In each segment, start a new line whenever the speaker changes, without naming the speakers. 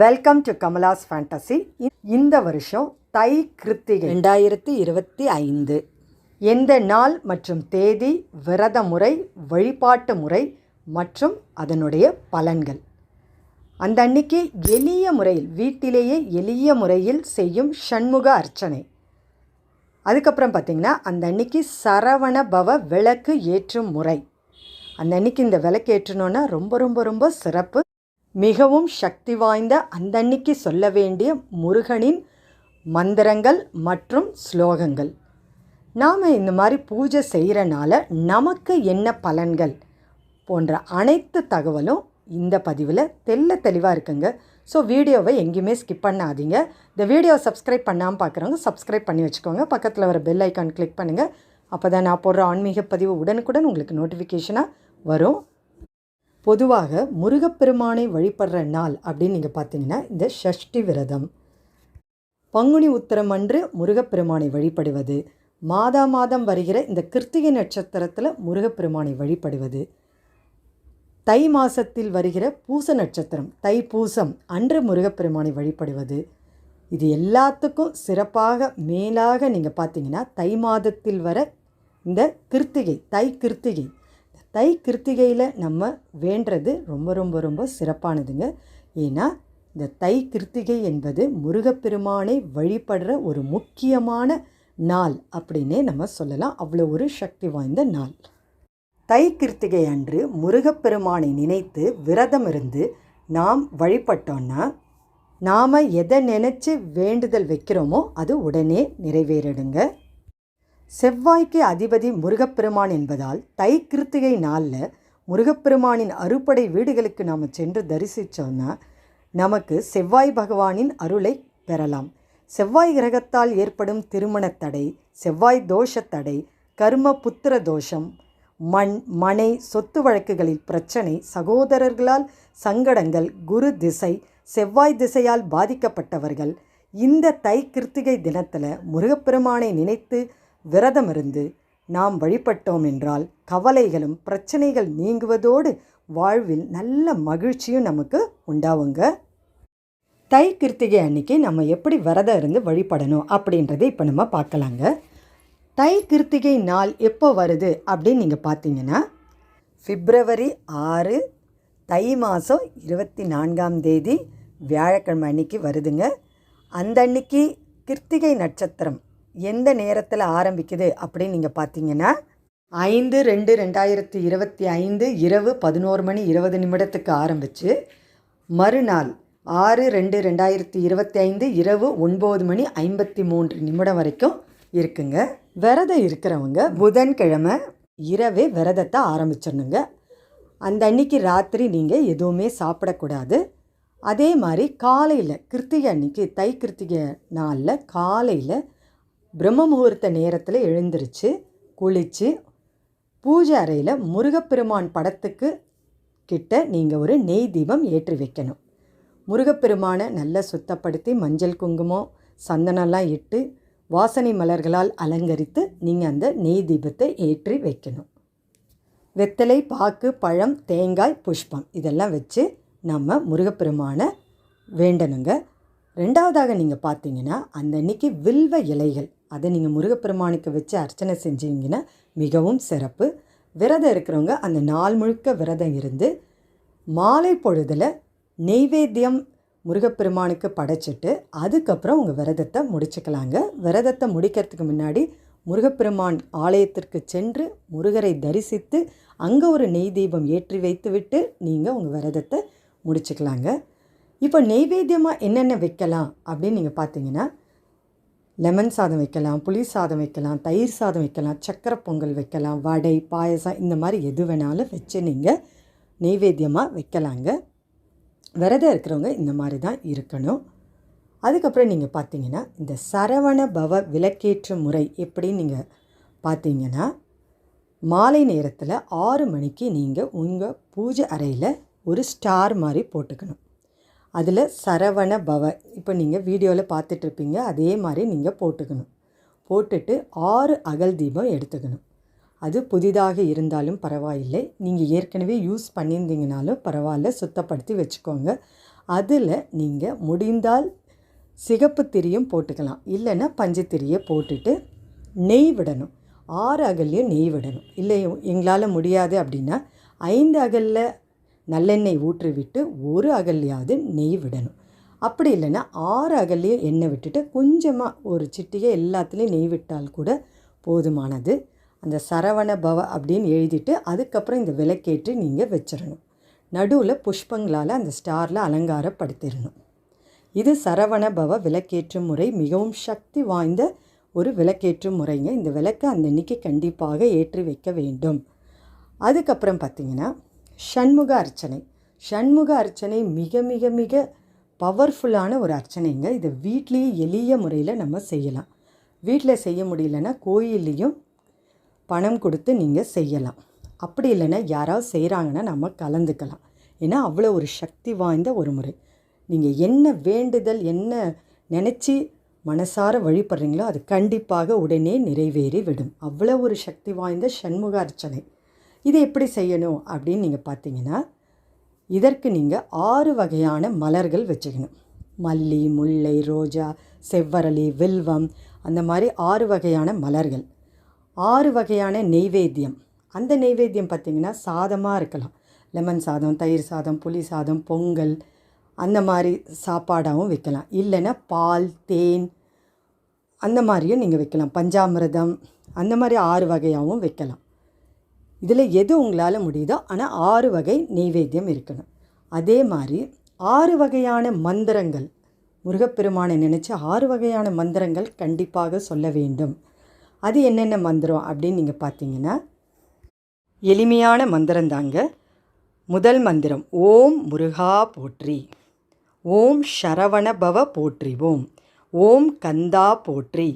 Welcome to Kamala's fantasy இந்த வருஷம் தை கிருத்திகை. ரெண்டாயிரத்தி இருபத்தி ஐந்து. எந்த நாள் மற்றும் தேதி விரத முறை வழிபாட்டு முறை மற்றும் அதனுடைய பலன்கள். அந்த அன்னைக்கு எளிய முறையில் வீட்டிலேயே எளிய முறையில் செய்யும் ஷண்முக அர்ச்சனை. அதுக்கப்புறம் பார்த்திங்கன்னா அந்த அன்னைக்கு சரவண பவ விளக்கு ஏற்றும் முறை. அந்த அன்னைக்கு இந்த விளக்கு ஏற்றணுன்னா ரொம்ப ரொம்ப ரொம்ப சிறப்பு. மிகவும் சக்தி வாய்ந்த அந்த அன்னைக்கு சொல்ல வேண்டிய முருகனின் மந்திரங்கள் மற்றும் ஸ்லோகங்கள். நாம் இந்த மாதிரி பூஜை செய்கிறனால நமக்கு என்ன பலன்கள் போன்ற அனைத்து தகவலும் இந்த பதிவில் தெல்ல தெளிவாக இருக்குங்க. ஸோ வீடியோவை எங்கேயுமே ஸ்கிப் பண்ணாதீங்க. இந்த வீடியோவை சப்ஸ்கிரைப் பண்ணாமல் பார்க்குறவங்க சப்ஸ்கிரைப் பண்ணி வச்சுக்கோங்க. பக்கத்தில் வர பெல் ஐக்கான் கிளிக் பண்ணுங்கள் அப்போ தான் நான் போடுற ஆன்மீக பதிவு உடனுக்குடன் உங்களுக்கு நோட்டிஃபிகேஷனாக வரும். பொதுவாக முருகப்பெருமானை வழிபடுற நாள் அப்படின்னு நீங்கள் பார்த்தீங்கன்னா இந்த ஷஷ்டி விரதம். பங்குனி உத்திரம் அன்று முருகப்பெருமானை வழிபடுவது. மாதா மாதம் வருகிற இந்த கிருத்திகை நட்சத்திரத்தில் முருகப்பெருமானை வழிபடுவது. தை மாதத்தில் வருகிற பூச நட்சத்திரம் தை பூசம் அன்று முருகப்பெருமானை வழிபடுவது. இது எல்லாத்துக்கும் சிறப்பாக மேலாக நீங்கள் பார்த்தீங்கன்னா தை மாதத்தில் வர இந்த கிருத்திகை தை கிருத்திகை தை கிருத்திகையில் நம்ம வேண்டுறது ரொம்ப ரொம்ப ரொம்ப சிறப்பானதுங்க. ஏன்னா இந்த தை கிருத்திகை என்பது முருகப்பெருமானை வழிபடுற ஒரு முக்கியமான நாள் அப்படின்னே நம்ம சொல்லலாம். அவ்வளோ ஒரு சக்தி வாய்ந்த நாள். தை கிருத்திகை அன்று முருகப்பெருமானை நினைத்து விரதம் இருந்து நாம் வழிபட்டோன்னா நாம் எதை நினச்சி வேண்டுதல் வைக்கிறோமோ அது உடனே நிறைவேறிடுங்க. செவ்வாய்க்கு அதிபதி முருகப்பெருமான் என்பதால் தை கிருத்திகை நாளில் முருகப்பெருமானின் அறுபடை வீடுகளுக்கு நாம் சென்று தரிசித்தோம்னா நமக்கு செவ்வாய் பகவானின் அருளை பெறலாம். செவ்வாய் கிரகத்தால் ஏற்படும் திருமணத் தடை செவ்வாய் தோஷத்தடை கர்ம புத்திர தோஷம் மண் மனை சொத்து வழக்குகளில் பிரச்சனை சகோதரர்களால் சங்கடங்கள் குரு திசை செவ்வாய் திசையால் பாதிக்கப்பட்டவர்கள். இந்த தை கிருத்திகை தினத்தில் முருகப்பெருமானை நினைத்து விரதம் இருந்து நாம் வழிபட்டோம் என்றால் கவலைகளும் பிரச்சனைகள் நீங்குவதோடு வாழ்வில் நல்ல மகிழ்ச்சியும் நமக்கு உண்டாவுங்க. தை கிருத்திகை அன்னைக்கு நம்ம எப்படி விரதம் இருந்து வழிபடணும் அப்படின்றத இப்போ நம்ம பார்க்கலாங்க. தை கிருத்திகை நாள் எப்போ வருது அப்படின்னு நீங்கள் பார்த்தீங்கன்னா பிப்ரவரி ஆறு தை மாதம் இருபத்தி நான்காம் தேதி வியாழக்கிழமை அன்னைக்கு வருதுங்க. அந்த அன்னைக்கு கிருத்திகை நட்சத்திரம் எந்த நேரத்தில் ஆரம்பிக்குது அப்படின்னு நீங்கள் பார்த்தீங்கன்னா ஐந்து ரெண்டு ரெண்டாயிரத்தி இருபத்தி ஐந்து இரவு பதினோரு மணி இருபது நிமிடத்துக்கு ஆரம்பித்து மறுநாள் ஆறு ரெண்டு ரெண்டாயிரத்தி இருபத்தி ஐந்து இரவு ஒன்பது மணி ஐம்பத்தி மூன்று நிமிடம் வரைக்கும் இருக்குங்க. விரதம் இருக்கிறவங்க புதன்கிழமை இரவே விரதத்தை ஆரம்பிச்சிடணுங்க. அந்த அன்னைக்கு ராத்திரி நீங்கள் எதுவுமே சாப்பிடக்கூடாது. அதே மாதிரி காலையில் கிருத்திகை அன்னைக்கு தை கிருத்திகை நாளில் காலையில் பிரம்ம முகூர்த்த நேரத்தில் எழுந்திருச்சு குளித்து பூஜை அறையில் முருகப்பெருமான் படத்துக்கு கிட்ட நீங்கள் ஒரு நெய் தீபம் ஏற்றி வைக்கணும். முருகப்பெருமானை நல்லா சுத்தப்படுத்தி மஞ்சள் குங்குமம் சந்தனம்லாம் இட்டு வாசனை மலர்களால் அலங்கரித்து நீங்கள் அந்த நெய் தீபத்தை ஏற்றி வைக்கணும். வெத்தலை பாக்கு பழம் தேங்காய் புஷ்பம் இதெல்லாம் வச்சு நம்ம முருகப்பெருமானை வேண்டணுங்க. ரெண்டாவதாக நீங்கள் பார்த்தீங்கன்னா அந்த அன்னைக்கு வில்வ இலைகள் அதை நீங்கள் முருகப்பெருமானுக்கு வச்சு அர்ச்சனை செஞ்சீங்கன்னா மிகவும் சிறப்பு. விரதம் இருக்கிறவங்க அந்த நாள் முழுக்க விரதம் இருந்து மாலை பொழுதில் நெய்வேத்தியம் முருகப்பெருமானுக்கு படைச்சிட்டு அதுக்கப்புறம் உங்கள் விரதத்தை முடிச்சுக்கலாங்க. விரதத்தை முடிக்கிறதுக்கு முன்னாடி முருகப்பெருமான் ஆலயத்திற்கு சென்று முருகரை தரிசித்து அங்கே ஒரு நெய் தீபம் ஏற்றி வைத்துவிட்டு நீங்கள் உங்கள் விரதத்தை முடிச்சுக்கலாங்க. இப்போ நெய்வேத்தியமாக என்னென்ன வைக்கலாம் அப்படின்னு நீங்கள் பார்த்தீங்கன்னா லெமன் சாதம் வைக்கலாம் புளி சாதம் வைக்கலாம் தயிர் சாதம் வைக்கலாம் சக்கரை பொங்கல் வைக்கலாம் வடை பாயசம் இந்த மாதிரி எது வேணாலும் வச்சு நீங்கள் நெய்வேத்தியமாக வைக்கலாங்க. விரதம் இருக்கிறவங்க இந்த மாதிரி தான் இருக்கணும். அதுக்கப்புறம் நீங்கள் பார்த்தீங்கன்னா இந்த சரவண பவ விளக்கேற்ற முறை எப்படின்னு நீங்கள் பார்த்தீங்கன்னா மாலை நேரத்தில் ஆறு மணிக்கு நீங்கள் உங்கள் பூஜை அறையில் ஒரு ஸ்டார் மாதிரி போட்டுக்கணும். அதில் சரவண பவ. இப்போ நீங்கள் வீடியோவில் பார்த்துட்ருப்பீங்க அதே மாதிரி நீங்கள் போட்டுக்கணும். போட்டுட்டு ஆறு அகல் தீபம் எடுத்துக்கணும். அது புதிதாக இருந்தாலும் பரவாயில்லை. நீங்கள் ஏற்கனவே யூஸ் பண்ணியிருந்தீங்கனாலும் பரவாயில்ல சுத்தப்படுத்தி வச்சுக்கோங்க. அதில் நீங்கள் முடிந்தால் சிகப்பு திரியும் போட்டுக்கலாம். இல்லைன்னா பஞ்சத்திரியை போட்டுட்டு நெய் விடணும். ஆறு அகல்லையும் நெய் விடணும். இல்லை எங்களால் முடியாது அப்படின்னா ஐந்து அகலில் நல்லெண்ணெய் ஊற்றிவிட்டு ஒரு அகல்லையாவது நெய் விடணும். அப்படி இல்லைன்னா ஆறு அகல்லையும் எண்ணெய் விட்டுட்டு கொஞ்சமாக ஒரு சிட்டியை எல்லாத்துலேயும் நெய் விட்டால் கூட போதுமானது. அந்த சரவண பவ அப்படின்னு எழுதிட்டு அதுக்கப்புறம் இந்த விளக்கேற்றி நீங்கள் வச்சிடணும். நடுவில் புஷ்பங்களால் அந்த ஸ்டாரில் அலங்காரப்படுத்திடணும். இது சரவண பவ விளக்கேற்றும் முறை மிகவும் சக்தி வாய்ந்த ஒரு விளக்கேற்றும் முறைங்க. இந்த விளக்கை அந்த அன்னைக்கு கண்டிப்பாக ஏற்றி வைக்க வேண்டும். அதுக்கப்புறம் பார்த்திங்கன்னா ஷண்முக அர்ச்சனை. ஷண்முக அர்ச்சனை மிக மிக மிக பவர்ஃபுல்லான ஒரு அர்ச்சனைங்க. இதை வீட்லேயே எளிய முறையில் நம்ம செய்யலாம். வீட்டில் செய்ய முடியலன்னா கோயில்லையும் பணம் கொடுத்து நீங்கள் செய்யலாம். அப்படி இல்லைன்னா யாராவது செய்கிறாங்கன்னா நம்ம கலந்துக்கலாம். ஏன்னா அவ்வளோ ஒரு சக்தி வாய்ந்த ஒரு முறை. நீங்கள் என்ன வேண்டுதல் என்ன நினச்சி மனசார வழிபடுறீங்களோ அது கண்டிப்பாக உடனே நிறைவேறி விடும் அவ்வளோ ஒரு சக்தி வாய்ந்த சண்முக அர்ச்சனை. இதை எப்படி செய்யணும் அப்படின்னு நீங்கள் பார்த்தீங்கன்னா இதற்கு நீங்கள் ஆறு வகையான மலர்கள் வச்சுக்கணும். மல்லி முல்லை ரோஜா செவ்வரளி வில்வம் அந்த மாதிரி ஆறு வகையான மலர்கள். ஆறு வகையான நெய்வேத்தியம். அந்த நெய்வேத்தியம் பார்த்திங்கன்னா சாதமாக இருக்கலாம். லெமன் சாதம் தயிர் சாதம் புளி சாதம் பொங்கல் அந்த மாதிரி சாப்பாடாகவும் வைக்கலாம். இல்லைன்னா பால் தேன் அந்த மாதிரியும் நீங்கள் வைக்கலாம். பஞ்சாமிரதம் அந்த மாதிரி ஆறு வகையாகவும் வைக்கலாம். இதில் எது உங்களால் முடியுதோ ஆனால் ஆறு வகை நெய்வேத்தியம் இருக்கணும். அதே மாதிரி ஆறு வகையான மந்திரங்கள் முருகப்பெருமானை நினச்சி ஆறு வகையான மந்திரங்கள் கண்டிப்பாக சொல்ல வேண்டும். அது என்னென்ன மந்திரம் அப்படின்னு நீங்கள் பார்த்தீங்கன்னா எளிமையான மந்திரம் தாங்க. முதல் மந்திரம் ஓம் முருகா போற்றி. ஓம் சரவணபவ போற்றிவோம் ஓம் கந்தா போற்றி.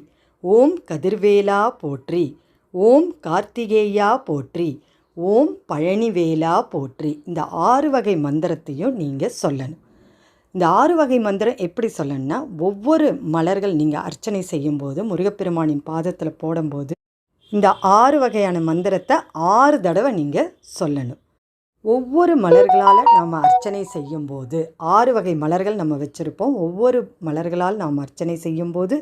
ஓம் கதிர்வேலா போற்றி. ஓம் கார்த்திகேயா போற்றி ஓம் பழனிவேலா போற்றி. இந்த ஆறு வகை மந்திரத்தையும் நீங்கள் சொல்லணும். இந்த ஆறு வகை மந்திரம் எப்படி சொல்லணும்னா ஒவ்வொரு மலர்கள் நீங்கள் அர்ச்சனை செய்யும்போது முருகப்பெருமானின் பாதத்தில் போடும்போது இந்த ஆறு வகையான மந்திரத்தை ஆறு தடவை நீங்கள் சொல்லணும். ஒவ்வொரு மலர்களால் நாம் அர்ச்சனை செய்யும்போது ஆறு வகை மலர்கள் நம்ம வச்சுருப்போம். ஒவ்வொரு மலர்களால் நாம் அர்ச்சனை செய்யும்போது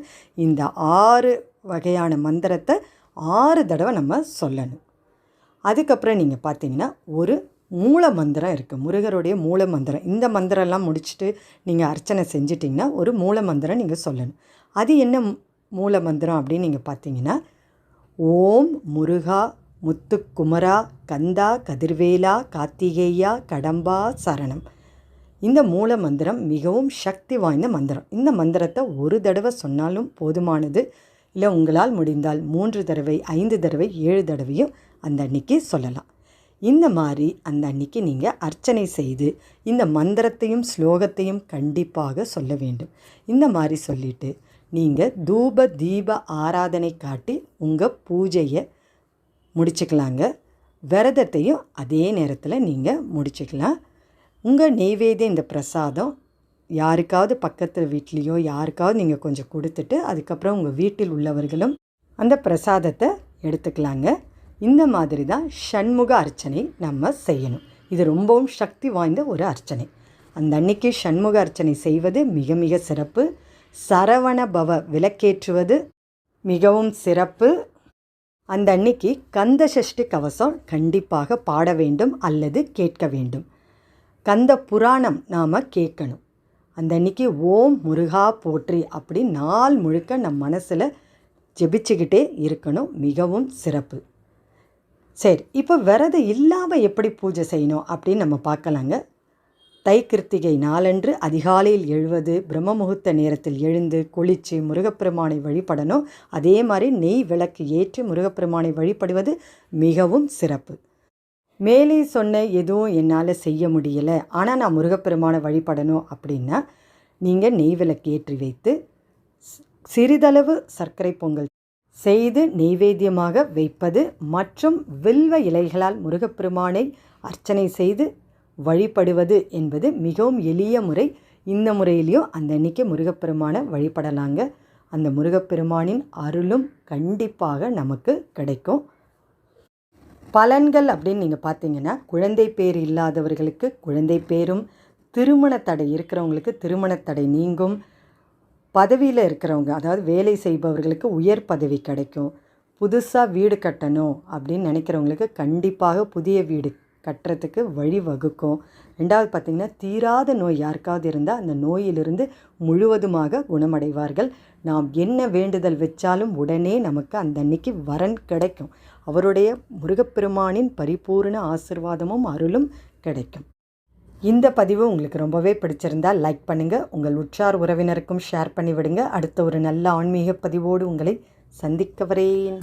இந்த ஆறு வகையான மந்திரத்தை ஆறு தடவை நம்ம சொல்லணும். அதுக்கப்புறம் நீங்கள் பார்த்தீங்கன்னா ஒரு மூல மந்திரம் இருக்குது முருகருடைய மூல மந்திரம். இந்த மந்திரம்லாம் முடிச்சுட்டு நீங்கள் அர்ச்சனை செஞ்சிட்டிங்கன்னா ஒரு மூல மந்திரம் நீங்கள் சொல்லணும். அது என்ன மூல மந்திரம் அப்படின்னு நீங்கள் பார்த்தீங்கன்னா ஓம் முருகா முத்துக்குமரா கந்தா கதிர்வேலா கார்த்திகேயா கடம்பா சரணம். இந்த மூல மந்திரம் மிகவும் சக்தி வாய்ந்த மந்திரம். இந்த மந்திரத்தை ஒரு தடவை சொன்னாலும் போதுமானது. இல்லை உங்களால் முடிந்தால் மூன்று தடவை ஐந்து தடவை ஏழு தடவையும் அந்த அன்னைக்கு சொல்லலாம். இந்த மாதிரி அந்த அன்னைக்கு நீங்கள் அர்ச்சனை செய்து இந்த மந்திரத்தையும் ஸ்லோகத்தையும் கண்டிப்பாக சொல்ல வேண்டும். இந்த மாதிரி சொல்லிவிட்டு நீங்கள் தூப தீப ஆராதனை காட்டி உங்கள் பூஜையை முடிச்சுக்கலாங்க. விரதத்தையும் அதே நேரத்தில் நீங்கள் முடிச்சுக்கலாம். உங்கள் நெய்வேத்தியம் இந்த பிரசாதம் யாருக்காவது பக்கத்து வீட்லேயோ யாருக்காவது நீங்கள் கொஞ்சம் கொடுத்துட்டு அதுக்கப்புறம் உங்கள் வீட்டில் உள்ளவர்களும் அந்த பிரசாதத்தை எடுத்துக்கலாங்க. இந்த மாதிரி தான் ஷண்முக அர்ச்சனை நம்ம செய்யணும். இது ரொம்பவும் சக்தி வாய்ந்த ஒரு அர்ச்சனை. அந்த அன்னைக்கு ஷண்முக அர்ச்சனை செய்வது மிக மிக சிறப்பு. சரவண பவ விளக்கேற்றுவது மிகவும் சிறப்பு. அந்த அன்னைக்கு கந்த சஷ்டி கவசம் கண்டிப்பாக பாட வேண்டும் அல்லது கேட்க வேண்டும். கந்த புராணம் நாம் கேட்கணும். அந்த அன்னைக்கு ஓம் முருகா போற்றி அப்படி நாள் முழுக்க நம் மனசில் ஜெபிச்சுக்கிட்டே இருக்கணும். மிகவும் சிறப்பு. சரி இப்போ விரதம் இல்லாமல் எப்படி பூஜை செய்யணும் அப்படின்னு நம்ம பார்க்கலாங்க. தை கிருத்திகை நாளன்று அதிகாலையில் எழுவது பிரம்ம முகூர்த்த நேரத்தில் எழுந்து குளித்து முருகப்பெருமானை வழிபடணும். அதே மாதிரி நெய் விளக்கு ஏற்றி முருகப்பெருமானை வழிபடுவது மிகவும் சிறப்பு. மேலே சொன்ன எதுவும் என்னால் செய்ய முடியலை. ஆனால் நான் முருகப்பெருமானை வழிபடணும் அப்படின்னா நீங்கள் நெய் விளக்கு ஏற்றி வைத்து சிறிதளவு சர்க்கரை பொங்கல் செய்து நெய்வேத்தியமாக வைப்பது மற்றும் வில்வ இலைகளால் முருகப்பெருமானை அர்ச்சனை செய்து வழிபடுவது என்பது மிகவும் எளிய முறை. இந்த முறையிலையும் அந்த அன்னைக்கு முருகப்பெருமானை வழிபடலாங்க. அந்த முருகப்பெருமானின் அருளும் கண்டிப்பாக நமக்கு கிடைக்கும். பலன்கள் அப்படின்னு நீங்கள் பார்த்தீங்கன்னா குழந்தை பேர் இல்லாதவர்களுக்கு குழந்தை பேரும் திருமண தடை இருக்கிறவங்களுக்கு திருமண தடை நீங்கும் பதவியில் இருக்கிறவங்க அதாவது வேலை செய்பவர்களுக்கு உயர் பதவி கிடைக்கும் புதுசாக வீடு கட்டணும் அப்படின்னு நினைக்கிறவங்களுக்கு கண்டிப்பாக புதிய வீடு கட்டுறதுக்கு வழி வகுக்கும். ரெண்டாவது பார்த்திங்கன்னா தீராத நோய் யாருக்காவது இருந்தால் அந்த நோயிலிருந்து முழுவதுமாக குணமடைவார்கள். நாம் என்ன வேண்டுதல் வச்சாலும் உடனே நமக்கு அந்த அன்னைக்கு வரன் கிடைக்கும். அவருடைய முருகப்பெருமானின் பரிபூர்ண ஆசிர்வாதமும் அருளும் கிடைக்கும். இந்த பதிவு உங்களுக்கு ரொம்பவே பிடிச்சிருந்தால் லைக் பண்ணுங்கள் உங்கள் உற்றார் உறவினருக்கும் ஷேர் பண்ணிவிடுங்க. அடுத்த ஒரு நல்ல ஆன்மீக பதிவோடு உங்களை சந்திக்க வரேன்.